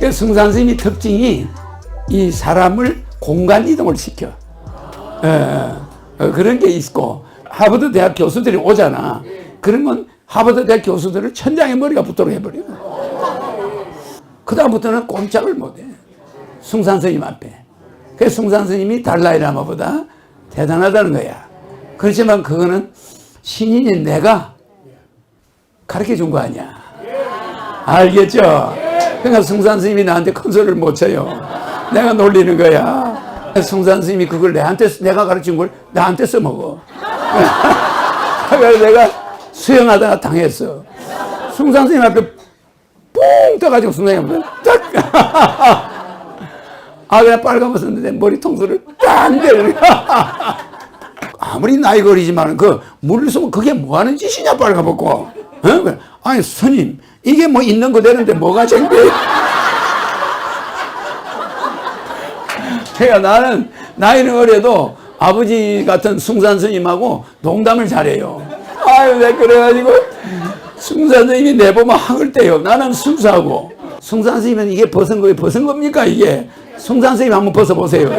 그 승산스님이 특징이 이 사람을 공간 이동을 시켜. 예, 어, 그런 게 있고 하버드 대학 교수들이 오잖아. 그러면 하버드 대학 교수들을 천장에 머리가 붙도록 해버려. 그 다음부터는 꼼짝을 못해. 숭산 스님 앞에. 그 숭산 스님이 달라이라마보다 대단하다는 거야. 그렇지만 그거는 신인인 내가 가르쳐 준 거 아니야. 알겠죠? 그러니까 승산 스님이 나한테 큰 소리를 못 쳐요. 내가 놀리는 거야. 승산 스님이 그걸 내한테, 내가 가르친 걸 나한테 써먹어. 그래서 내가 수영하다가 당했어. 승산 스님 앞에 뿡 떠가지고 승산이 앞에 딱! 아, 그냥 빨가벗었는데 머리 통수를 딱 거야. 아무리 나이 걸리지만 그 물을 쏘면 그게 뭐 하는 짓이냐 빨가벗고. 어? 아니 스님 이게 뭐 있는 그대로인데 뭐가 창피해? 그러니까 나는 나이는 어려도 아버지 같은 숭산 스님하고 농담을 잘해요. 아유 내 그래가지고 숭산 스님이 내보면 학을 떼요. 나는 순수하고 숭산 스님은 이게 벗은 거에 벗은 겁니까 이게? 숭산 스님 한번 벗어보세요.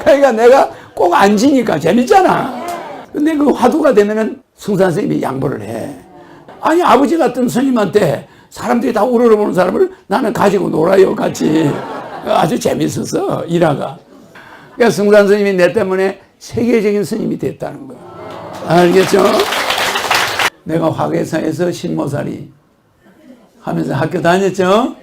그러니까 내가 꼭 앉으니까 재밌잖아. 근데 그 화두가 되면은 승산 스님이 양보를 해. 아니, 아버지 같은 스님한테 사람들이 다 우러러보는 사람을 나는 가지고 놀아요, 같이. 아주 재밌었어, 일화가. 그러니까 승산 스님이 내 때문에 세계적인 스님이 됐다는 거야. 알겠죠? 내가 화계사에서 신모살이 하면서 학교 다녔죠?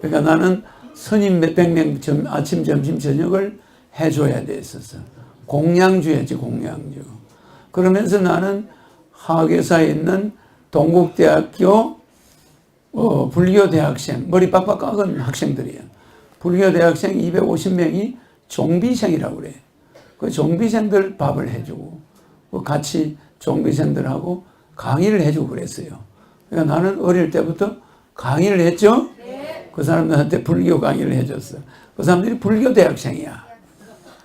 그러니까 나는 스님 몇백 명 점- 아침, 점심, 저녁을 해줘야 됐었어. 공양주였지, 공양주. 그러면서 나는 하계사에 있는 동국대학교 어, 불교 대학생, 머리 빡빡 깎은 학생들이야. 불교 대학생 250명이 종비생이라고 그래. 그 종비생들 밥을 해주고, 그 같이 종비생들하고 강의를 해주고 그랬어요. 그러니까 나는 어릴 때부터 강의를 했죠? 그 사람들한테 불교 강의를 해줬어. 그 사람들이 불교 대학생이야.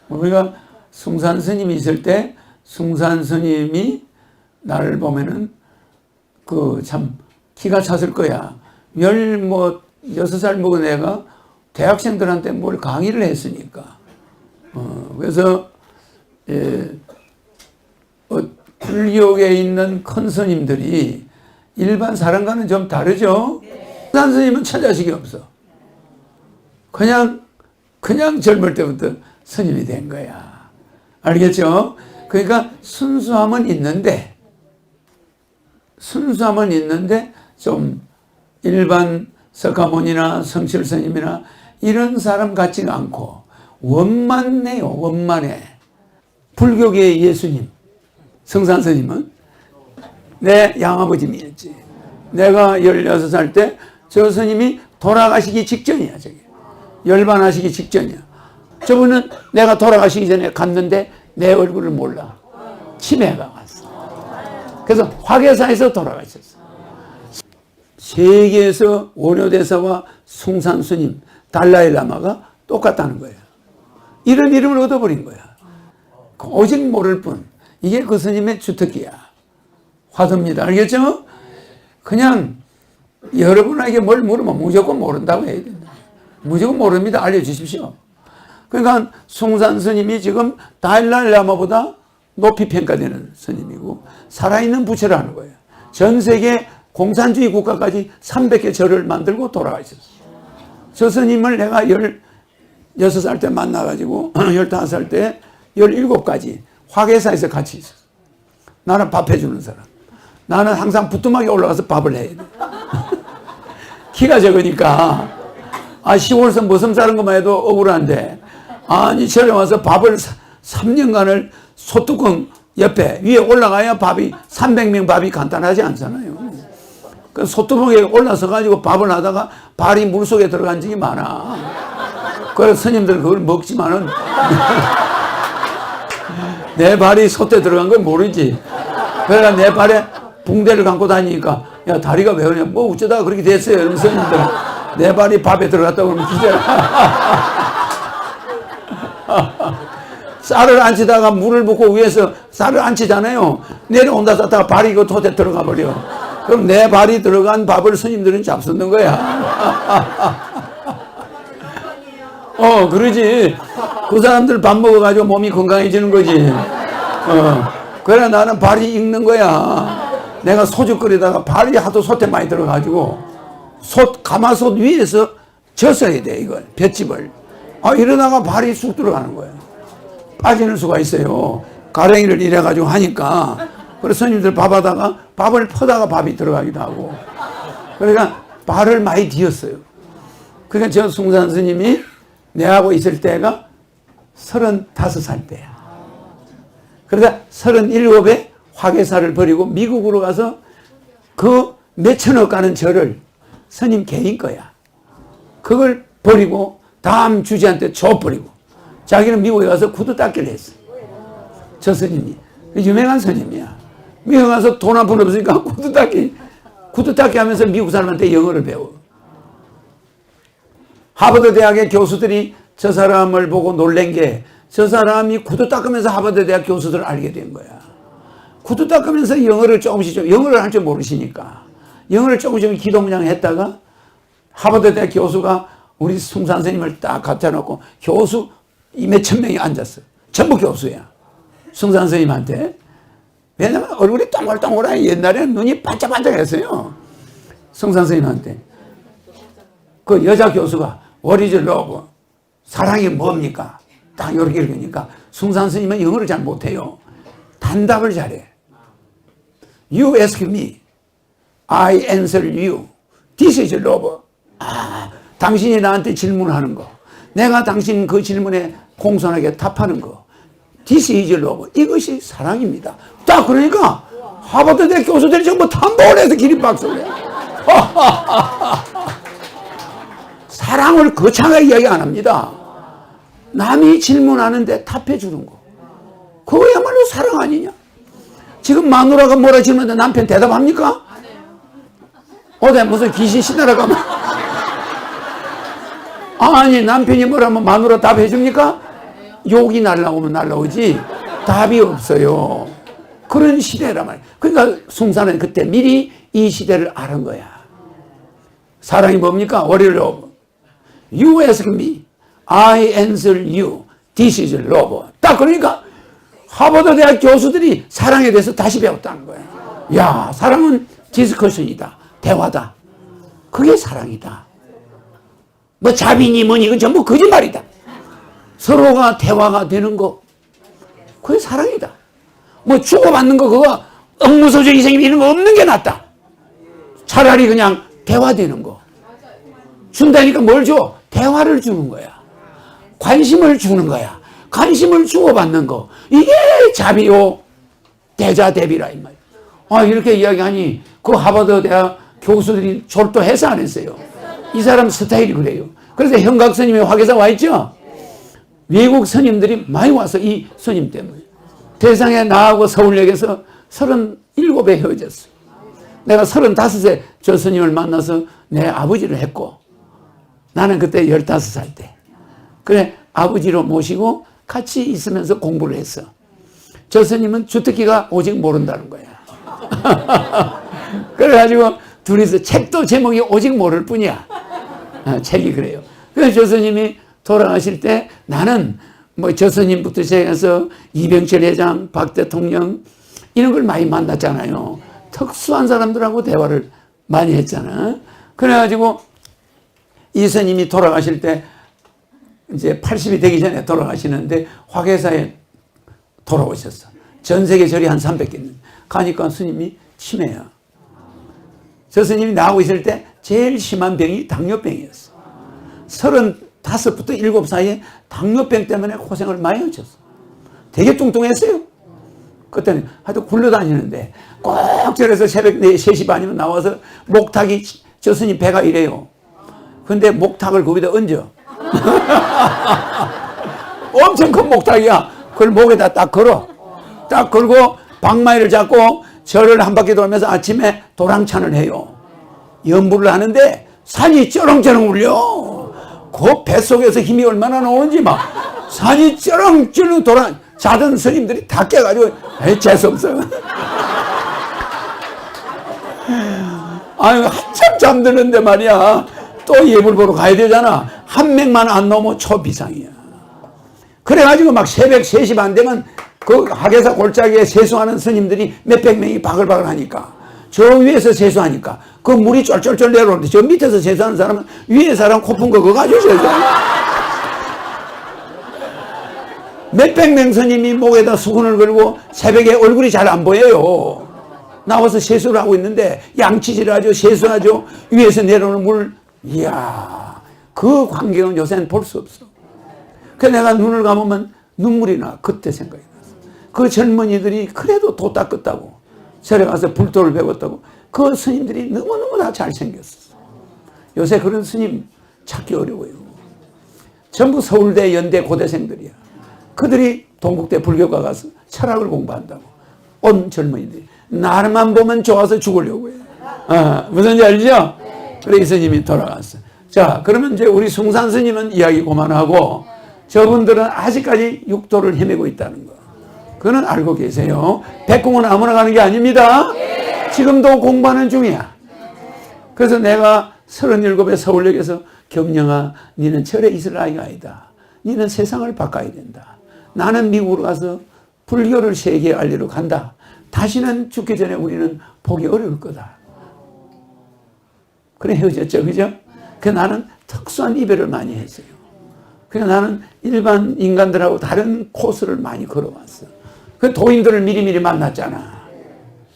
우리가 숭산 스님이 있을 때 숭산 스님이 나를 보면은 그참 기가 찼을 거야. 열뭐 여섯 살 먹은 애가 대학생들한테 뭘 강의를 했으니까. 어, 그래서 예, 어, 불교에 있는 큰 스님들이 일반 사람과는 좀 다르죠. 숭산 스님은 처자식이 없어. 그냥 그냥 젊을 때부터 스님이 된 거야. 알겠죠? 그러니까 순수함은 있는데, 순수함은 있는데, 좀 일반 석가모니나 성실 스님이나 이런 사람 같지가 않고, 원만해요, 원만해. 불교계의 예수님, 성산 스님은 내 양아버지였지. 내가 16살 때 저 스님이 돌아가시기 직전이야, 저게. 열반하시기 직전이야. 저분은 내가 돌아가시기 전에 갔는데 내 얼굴을 몰라. 치매가. 그래서 화계사에서 돌아가셨어. 세계에서 원효대사와 숭산스님, 달라일라마가 똑같다는 거예요. 이런 이름을 얻어버린 거야. 오직 모를 뿐. 이게 그 스님의 주특기야. 화두입니다. 알겠죠? 그냥 여러분에게 뭘 물으면 무조건 모른다고 해야 된다. 무조건 모릅니다. 알려주십시오. 그러니까 숭산 스님이 지금 달라일라마보다 높이 평가되는 스님이고 살아있는 부처를 하는 거예요. 전 세계 공산주의 국가까지 300개 절을 만들고 돌아가셨어요. 저 스님을 내가 16살 때 만나가지고 15살 때 17까지 화계사에서 같이 있었어. 나는 밥 해주는 사람. 나는 항상 부뚜막에 올라가서 밥을 해야 돼. 키가 적으니까 아, 시골에서 머슴 싸는 것만 해도 억울한데, 아니, 저래 와서 밥을 3년간을 소뚜껑 옆에, 위에 올라가야 밥이, 300명 밥이 간단하지 않잖아요. 그 소뚜껑에 올라서 가지고 밥을 하다가 발이 물 속에 들어간 적이 많아. 그래서 스님들 그걸 먹지만은, 내 발이 솥에 들어간 걸 모르지. 그러니까 내 발에 붕대를 감고 다니니까, 야, 다리가 왜 그러냐. 뭐 어쩌다가 그렇게 됐어요. 이러면 스님들. 내 발이 밥에 들어갔다고 그러면 기절. 쌀을 앉히다가 물을 붓고 위에서 쌀을 앉히잖아요. 내려온다 쌌다가 발이 그 톳에 들어가 버려. 그럼 내 발이 들어간 밥을 스님들은 잡수는 거야. 어, 그러지. 그 사람들 밥 먹어가지고 몸이 건강해지는 거지. 어. 그래, 나는 발이 익는 거야. 내가 소주 끓이다가 발이 하도 솥에 많이 들어가지고, 솥, 가마솥 위에서 젖어야 돼, 이걸. 볏짚을. 아, 이러다가 발이 쑥 들어가는 거야. 빠지는 수가 있어요. 가랭이를 이래가지고 하니까. 그래서 스님들 밥하다가 밥을 퍼다가 밥이 들어가기도 하고. 그러니까 발을 많이 뒤었어요. 그러니까 저 숭산 스님이 내하고 있을 때가 서른다섯 살 때야. 그러다 서른일곱에 화계사를 버리고 미국으로 가서 그 몇천억 가는 절을 스님 개인 거야. 그걸 버리고 다음 주지한테 줘버리고 자기는 미국에 가서 구두 닦기를 했어. 저 스님이. 그 유명한 스님이야. 미국 가서 돈 한 푼 없으니까 구두 닦기, 구두 닦기 하면서 미국 사람한테 영어를 배워. 하버드 대학의 교수들이 저 사람을 보고 놀란 게 저 사람이 구두 닦으면서 하버드 대학 교수들을 알게 된 거야. 구두 닦으면서 영어를 조금씩 좀, 영어를 할 줄 모르시니까. 영어를 조금씩 기동량 했다가 하버드 대학 교수가 우리 숭산 선생님을 딱 갖다 놓고 교수 이 몇 천 명이 앉았어. 전부 교수야. 숭산 선생님한테. 왜냐면 얼굴이 동글동글하니 옛날에는 눈이 반짝반짝했어요. 숭산 선생님한테. 그 여자 교수가 is love? 사랑이 뭡니까? 딱 이렇게 읽으니까 숭산 스님은 영어를 잘 못해요. 단답을 잘해. You ask me. I answer you. This is love. 아, 당신이 나한테 질문하는 거. 내가 당신 그 질문에 공손하게 답하는 거. This is love. 이것이 사랑입니다. 딱 그러니까 하버드대 교수들이 전부 탐복을 해서 기립박수를 해. 사랑을 거창하게 이야기 안 합니다. 남이 질문하는데 답해 주는 거. 그거야말로 사랑 아니냐? 지금 마누라가 뭐라 질문하는데 남편 대답합니까? 어디 무슨 귀신 신나라 가면. 아니, 남편이 뭐라면 마누라 답해 줍니까? 욕이 날라오면 날라오지. 답이 없어요. 그런 시대란 말이야. 그러니까 숭산은 그때 미리 이 시대를 아는 거야. 사랑이 뭡니까? 월요일 love. You ask me. I answer you. This is love. 딱 그러니까 하버드 대학 교수들이 사랑에 대해서 다시 배웠다는 거야. 야, 사랑은 디스커션이다. 대화다. 그게 사랑이다. 뭐 자비니 뭐니 이건 전부 거짓말이다. 서로가 대화가 되는 거. 그게 사랑이다. 뭐 주고받는 거 그거 업무소재 희생임 이런 거 없는 게 낫다. 차라리 그냥 대화되는 거. 준다니까 뭘 줘? 대화를 주는 거야. 관심을 주는 거야. 관심을 주고받는 거. 이게 자비요. 대자 대비라, 이 말. 아, 이렇게 이야기하니 그 하버드 대학 교수들이 졸도해서 안 했어요. 이 사람 스타일이 그래요. 그래서 현각 스님이 화계사 와 있죠? 외국 스님들이 많이 와서 이 스님 때문에. 대상에 나하고 서울역에서 37에 헤어졌어요. 내가 35세 저 스님을 만나서 내 아버지를 했고, 나는 그때 15살 때. 그래, 아버지로 모시고 같이 있으면서 공부를 했어. 저 스님은 주특기가 오직 모른다는 거야. 그래가지고 둘이서 책도 제목이 오직 모를 뿐이야. 아, 책이 그래요. 그래서 저 스님이 돌아가실 때 나는 뭐 저 스님부터 시작해서 이병철 회장, 박 대통령 이런 걸 많이 만났잖아요. 특수한 사람들하고 대화를 많이 했잖아. 그래가지고 이 스님이 돌아가실 때 이제 80이 되기 전에 돌아가시는데 화계사에 돌아오셨어. 전 세계 절이 한 300개 있는. 가니까 스님이 치매야. 저 스님이 나하고 있을 때 제일 심한 병이 당뇨병이었어. 35부터 7 사이에 당뇨병 때문에 고생을 많이 하셨어. 되게 뚱뚱했어요. 그때는 하여튼 굴러다니는데 꼭 저래서 새벽 4, 3시 반이면 나와서 목탁이 저 스님 배가 이래요. 근데 목탁을 거기다 얹어. 엄청 큰 목탁이야. 그걸 목에다 딱 걸어. 딱 걸고 방마이를 잡고 절을 한 바퀴 돌면서 아침에 도랑찬을 해요. 연부를 하는데 산이 쩌렁쩌렁 울려. 그 뱃속에서 힘이 얼마나 나오는지 막 산이 쩌렁쩌렁 돌아 자던 스님들이 다 깨가지고 에이 재수없어 아유 한참 잠드는데 말이야. 또 예불 보러 가야 되잖아. 한 명만 안 넘어 초비상이야. 그래가지고 막 새벽 3시 반 되면 그 학예사 골짜기에 세수하는 스님들이 몇백 명이 바글바글 하니까 저 위에서 세수하니까 그 물이 쫄쫄쫄 내려오는데 저 밑에서 세수하는 사람은 위에 사람 코푼 거 그거 가지고 세수하는 몇백 명 스님이 목에다 수건을 걸고 새벽에 얼굴이 잘 안 보여요. 나와서 세수를 하고 있는데 양치질을 하죠. 세수하죠. 위에서 내려오는 물. 이야, 그 광경은 요새는 볼 수 없어. 그 내가 눈을 감으면 눈물이 나. 그때 생각이 났어. 그 젊은이들이 그래도 도 닦았다고. 절에 가서 불도를 배웠다고. 그 스님들이 너무너무 다 잘생겼어. 요새 그런 스님 찾기 어려워요. 전부 서울대, 연대, 고대생들이야. 그들이 동국대 불교가 가서 철학을 공부한다고. 온 젊은이들이. 나만 보면 좋아서 죽으려고 해. 어, 무슨지 알죠? 그래, 이 스님이 돌아갔어. 자, 그러면 이제 우리 숭산 스님은 이야기 그만하고 저분들은 아직까지 육도를 헤매고 있다는 거. 그거는 알고 계세요. 백공은 아무나 가는 게 아닙니다. 지금도 공부하는 중이야. 그래서 내가 37에 서울역에서 경영아, 니는 절에 있을 나이가 아니다. 니는 세상을 바꿔야 된다. 나는 미국으로 가서 불교를 세계에 알리러 간다. 다시는 죽기 전에 우리는 보기 어려울 거다. 그래 헤어졌죠. 그죠? 그 나는 특수한 이별을 많이 했어요. 그래 나는 일반 인간들하고 다른 코스를 많이 걸어왔어. 그 도인들을 미리미리 만났잖아.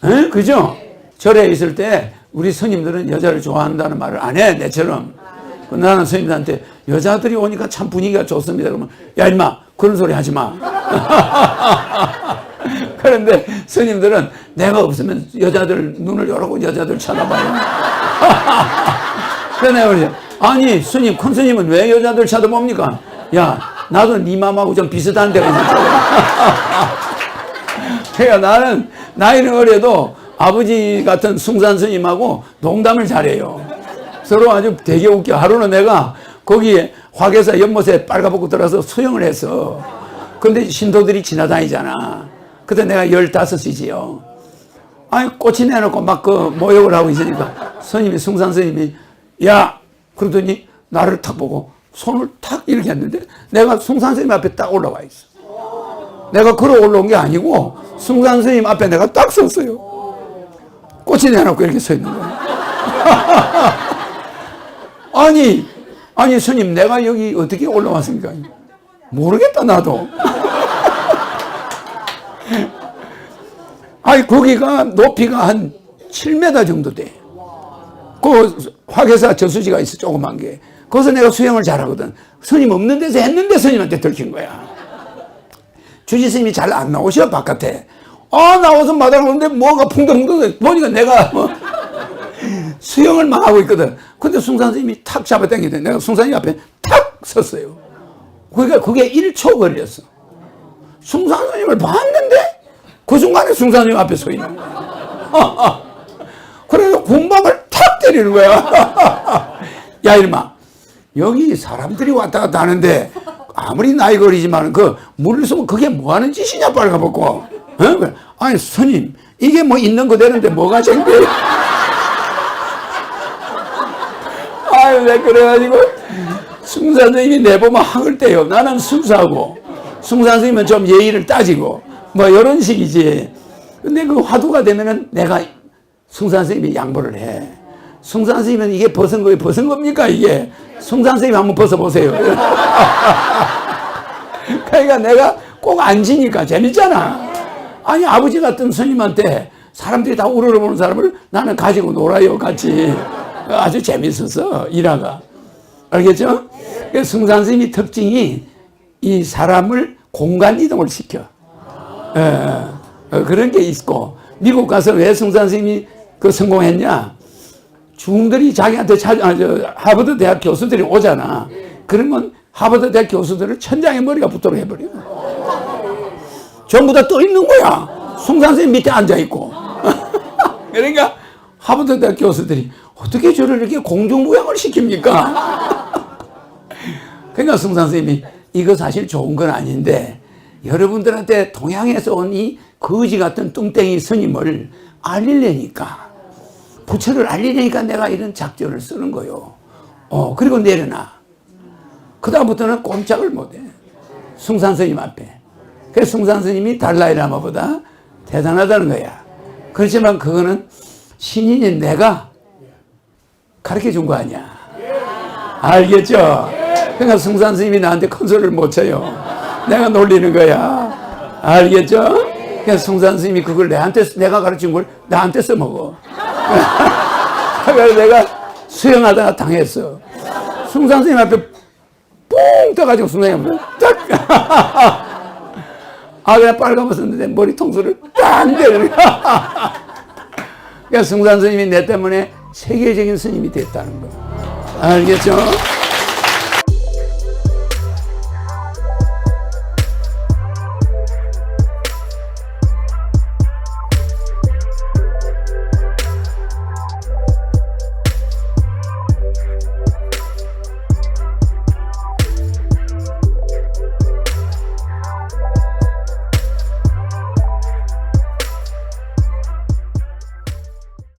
에? 그죠? 절에 있을 때 우리 스님들은 여자를 좋아한다는 말을 안 해, 내처럼. 그 나는 스님들한테 여자들이 오니까 참 분위기가 좋습니다. 그러면 야, 임마, 그런 소리 하지 마. 그런데 스님들은 내가 없으면 여자들 눈을 열고 여자들 쳐다봐요. 내가 그러죠. 아니, 스님, 큰 스님은 왜 여자들 쳐다봅니까? 야, 나도 네 맘하고 좀 비슷한 데가 있어. 그러니까 나는 나이는 어려도 아버지 같은 숭산 스님하고 농담을 잘해요. 서로 아주 되게 웃겨. 하루는 내가 거기에 화계사 연못에 빨가벗고 들어서 수영을 했어. 근데 신도들이 지나다니잖아. 그때 내가 열다섯이지요. 아니, 꽃이 내놓고 막 그 모욕을 하고 있으니까 스님이, 숭산 스님이, 야! 그러더니 나를 탁 보고 손을 탁 이렇게 했는데 내가 숭산 스님 앞에 딱 올라와 있어. 내가 걸어 올라온 게 아니고 숭산 스님 앞에 내가 딱 섰어요. 꽃이 내놓고 이렇게 서 있는 거야. 아니, 아니, 스님, 내가 여기 어떻게 올라왔습니까? 모르겠다, 나도. 아니, 거기가 높이가 한 7m 정도 돼. 그 화계사 저수지가 있어, 조그만 게. 거기서 내가 수영을 잘하거든. 스님 없는 데서 했는데 스님한테 들킨 거야. 주지 스님이 잘 안 나오셔, 바깥에. 아, 나와서 마당 오는데 뭐가 풍덩풍덩 보니까 내가 뭐 수영을 막 하고 있거든. 근데 숭산 스님이 탁 잡아당기더니 내가 숭산이 앞에 탁 섰어요. 그러니까 그게 1초 걸렸어. 숭산 스님을 봤는데 그 순간에 숭산 스님 앞에 서 있는 거야. 그래서 군밤을 탁 때리는 거야. 야, 이놈아. 여기 사람들이 왔다 갔다 하는데 아무리 나이 걸리지만 그 물을 쏘면 그게 뭐 하는 짓이냐 빨가벗고. 어? 아니, 스님. 이게 뭐 있는 그대로인데 뭐가 창피해? 아유, 내 그래가지고 숭산 선생님이 내보면 학을 떼요. 나는 순수하고 숭산 선생님은 좀 예의를 따지고 뭐 이런 식이지. 근데 그 화두가 되면은 내가 숭산 선생님이 양보를 해. 숭산 선생님은 이게 벗은 거에 벗은 겁니까 이게? 선생님 한번 벗어보세요. 그러니까 내가 꼭 앉으니까 재밌잖아. 아니 아버지 같은 스님한테 사람들이 다 우러러보는 사람을 나는 가지고 놀아요 같이. 아주 재밌었어 일화가 알겠죠? 그 승산 스님이 특징이 이 사람을 공간 이동을 시켜 예, 어, 그런 게 있고 미국 가서 왜 승산 스님이 그 성공했냐 중들이 자기한테 찾아 아, 저, 하버드 대학 교수들이 오잖아. 그러면 하버드 대학 교수들을 천장에 머리가 붙도록 해버려. 전부 다 떠 있는 거야. 승산 스님 밑에 앉아 있고. 그러니까 하버드 대학 교수들이 어떻게 저를 이렇게 공중부양을 시킵니까? 그러니까 승산 선생님이 이거 사실 좋은 건 아닌데 여러분들한테 동양에서 온 이 거지 같은 뚱땡이 스님을 알리려니까 부처를 알리려니까 내가 이런 작전을 쓰는 거요. 어 그리고 내려놔. 그 다음부터는 꼼짝을 못해. 숭산 스님 앞에. 그래서 숭산 스님이 달라이라마보다 대단하다는 거야. 그렇지만 그거는 신인인 내가 가르쳐 준 거 아니야. 알겠죠? 그러니까 승산 스님이 나한테 컨설을 못 쳐요. 내가 놀리는 거야. 알겠죠? 그래서 승산 스님이 그걸 내한테, 내가 가르친 걸 나한테 써먹어. 그래서 내가 수영하다가 당했어. 승산 스님 앞에 뽕 떠가지고 앞에 딱! 아, 그냥 빨가벗었는데 머리 통수를 딱. 그러니까 승산 스님이 내 때문에 세계적인 스님이 됐다는 거. 알겠죠?